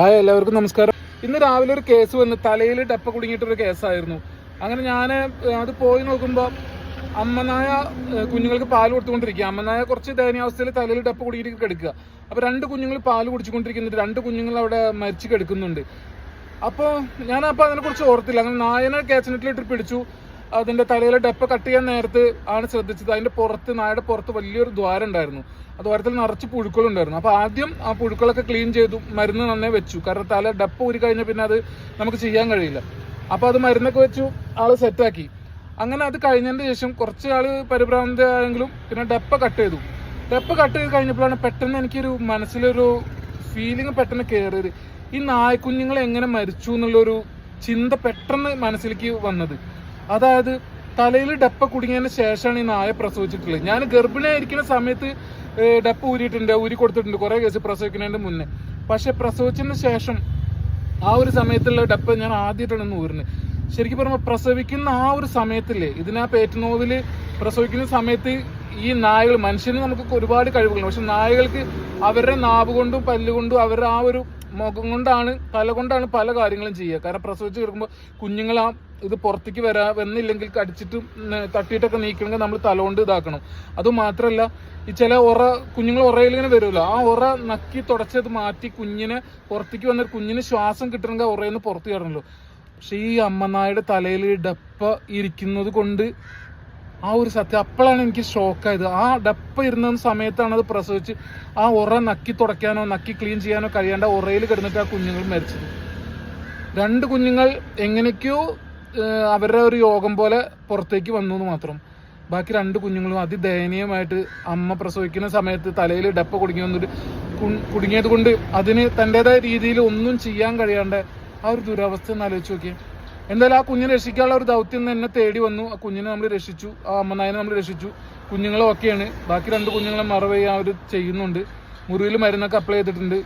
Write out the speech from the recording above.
Hi എല്ലാവർക്കും നമസ്കാരം. ഇന്ന് രാവിലെ ഒരു കേസ് വന്ന് തലയിൽ ഡപ്പ കുടുങ്ങിയിട്ടൊരു കേസായിരുന്നു. അങ്ങനെ ഞാൻ അത് പോയി നോക്കുമ്പോൾ അമ്മനായ കുഞ്ഞുങ്ങൾക്ക് പാൽ കൊടുത്തുകൊണ്ടിരിക്കുക. അമ്മനായ കുറച്ച് ദയനീയാവസ്ഥയിൽ തലയിൽ ഡപ്പ കുടുങ്ങിയിട്ട് കിടക്കുക. അപ്പോൾ രണ്ട് കുഞ്ഞുങ്ങൾ പാൽ കുടിച്ചുകൊണ്ടിരിക്കുന്നുണ്ട്. രണ്ട് കുഞ്ഞുങ്ങൾ അവിടെ മരിച്ചു കിടക്കുന്നുണ്ട്. അപ്പോൾ ഞാനപ്പോൾ അതിനെക്കുറിച്ച് ഓർത്തില്ല. അങ്ങനെ നായനെ കാച്ചനറ്റിലിട്ട് പിടിച്ചു. അതിന്റെ തലയിലെ ഡെപ്പ് കട്ട് ചെയ്യാൻ നേരത്ത് ആണ് ശ്രദ്ധിച്ചത്. അതിന്റെ പുറത്ത് നായയുടെ പുറത്ത് വലിയൊരു ദ്വാരം ഉണ്ടായിരുന്നു. ആ ദ്വാരത്തിൽ നിറച്ച് പുഴുക്കളുണ്ടായിരുന്നു അപ്പോൾ ആദ്യം ആ പുഴുക്കളൊക്കെ ക്ലീൻ ചെയ്തു മരുന്ന് നന്നേ വെച്ചു. കാരണം തല ഡെപ്പ് ഊരി കഴിഞ്ഞാൽ പിന്നെ അത് നമുക്ക് ചെയ്യാൻ കഴിയില്ല. അപ്പോൾ അത് മരുന്നൊക്കെ വെച്ചു ആൾ സെറ്റാക്കി അങ്ങനെ അത് കഴിഞ്ഞതിന് ശേഷം കുറച്ച് ആൾ പരിഭ്രാന്തമായെങ്കിലും പിന്നെ ഡെപ്പ് കട്ട് ചെയ്തു. ഡെപ്പ് കട്ട് ചെയ്ത് കഴിഞ്ഞപ്പോഴാണ് പെട്ടെന്ന് എനിക്കൊരു മനസ്സിലൊരു ഫീലിംഗ് പെട്ടെന്ന് കയറിയത് ഈ നായ്ക്കുഞ്ഞുങ്ങൾ എങ്ങനെ മരിച്ചു എന്നുള്ളൊരു ചിന്ത പെട്ടെന്ന് മനസ്സിലേക്ക് വന്നത്. അതായത് തലയിൽ ഡപ്പ കുടുങ്ങിയതിന് ശേഷമാണ് ഈ നായ പ്രസവിച്ചിട്ടുള്ളത്. ഞാൻ ഗർഭിണിയായിരിക്കുന്ന സമയത്ത് ഡപ്പ ഊരിയിട്ടുണ്ട് ഊരി കൊടുത്തിട്ടുണ്ട് കുറെ കേസ് പ്രസവിക്കുന്നതിന്റെ മുന്നേ. പക്ഷെ പ്രസവിച്ചതിന് ശേഷം ആ ഒരു സമയത്തുള്ള ഡപ്പ ഞാൻ ആദ്യമായിട്ടാണ് ഊരുന്നത്. ശരിക്കും പറയുമ്പോൾ പ്രസവിക്കുന്ന ആ ഒരു സമയത്തില്ലേ ഇതിനാ പേറ്റുനോവിൽ പ്രസവിക്കുന്ന സമയത്ത് ഈ നായകൾ മനുഷ്യന് നമുക്ക് ഒരുപാട് കഴിവുകളുണ്ട്. പക്ഷെ നായകൾക്ക് അവരുടെ നാവ് കൊണ്ടും പല്ലുകൊണ്ടും അവരുടെ ആ ഒരു മുഖം കൊണ്ടാണ് തല കൊണ്ടാണ് പല കാര്യങ്ങളും ചെയ്യുക. കാരണം പ്രസവിച്ച് കിടക്കുമ്പോൾ കുഞ്ഞുങ്ങൾ ആ ഇത് പുറത്തേക്ക് വരാ വന്നില്ലെങ്കിൽ കടിച്ചിട്ട് തട്ടിയിട്ടൊക്കെ നീക്കണമെങ്കിൽ നമ്മൾ തല കൊണ്ട് ഇതാക്കണം. അതുമാത്രമല്ല ഈ ചില ഉറ കുഞ്ഞുങ്ങൾ ഉറയിൽ ഇങ്ങനെ വരുമല്ലോ ആ ഉറ നക്കി തുടച്ചത് മാറ്റി കുഞ്ഞിനെ പുറത്തേക്ക് വന്ന കുഞ്ഞിന് ശ്വാസം കിട്ടണമെങ്കിൽ ഉറയിൽ നിന്ന് പുറത്ത് കയറണല്ലോ. പക്ഷെ ഈ അമ്മനായുടെ തലയിൽ ഡപ്പ ഇരിക്കുന്നത് കൊണ്ട് ആ ഒരു സത്യം. അപ്പോഴാണ് എനിക്ക് ഷോക്കായത്. ആ ഡപ്പ ഇരുന്ന സമയത്താണ് അത് പ്രസവിച്ച് ആ ഉറ നക്കി തുടയ്ക്കാനോ നക്കി ക്ലീൻ ചെയ്യാനോ കഴിയാണ്ട് ഉറയിൽ കിടന്നിട്ട് ആ കുഞ്ഞുങ്ങൾ മരിച്ചത്. രണ്ട് കുഞ്ഞുങ്ങൾ എങ്ങനെയൊക്കെയോ അവരുടെ ഒരു യോഗം പോലെ പുറത്തേക്ക് വന്നു എന്ന് മാത്രം. ബാക്കി രണ്ട് കുഞ്ഞുങ്ങളും അതിദയനീയമായിട്ട് അമ്മ പ്രസവിക്കുന്ന സമയത്ത് തലയിൽ ഡപ്പ കുടുങ്ങി വന്നിട്ട് കുടുങ്ങിയത് കൊണ്ട് അതിന് തന്റെതായ രീതിയിൽ ഒന്നും ചെയ്യാൻ കഴിയാണ്ട് ആ ഒരു ദുരവസ്ഥ ഒന്ന് ആലോചിച്ച് നോക്കിയേ. എന്തായാലും ആ കുഞ്ഞിനെ രക്ഷിക്കാനുള്ള ഒരു ദൗത്യം എന്നെ തേടി വന്നു. ആ കുഞ്ഞിനെ നമ്മൾ രക്ഷിച്ചു. ആ അമ്മനായനെ നമ്മൾ രക്ഷിച്ചു. കുഞ്ഞുങ്ങളും ഒക്കെയാണ് ബാക്കി രണ്ട് കുഞ്ഞുങ്ങളെ മറവ് അവർ ചെയ്യുന്നുണ്ട്. മുറിവിൽ മരുന്നൊക്കെ അപ്ലൈ ചെയ്തിട്ടുണ്ട്.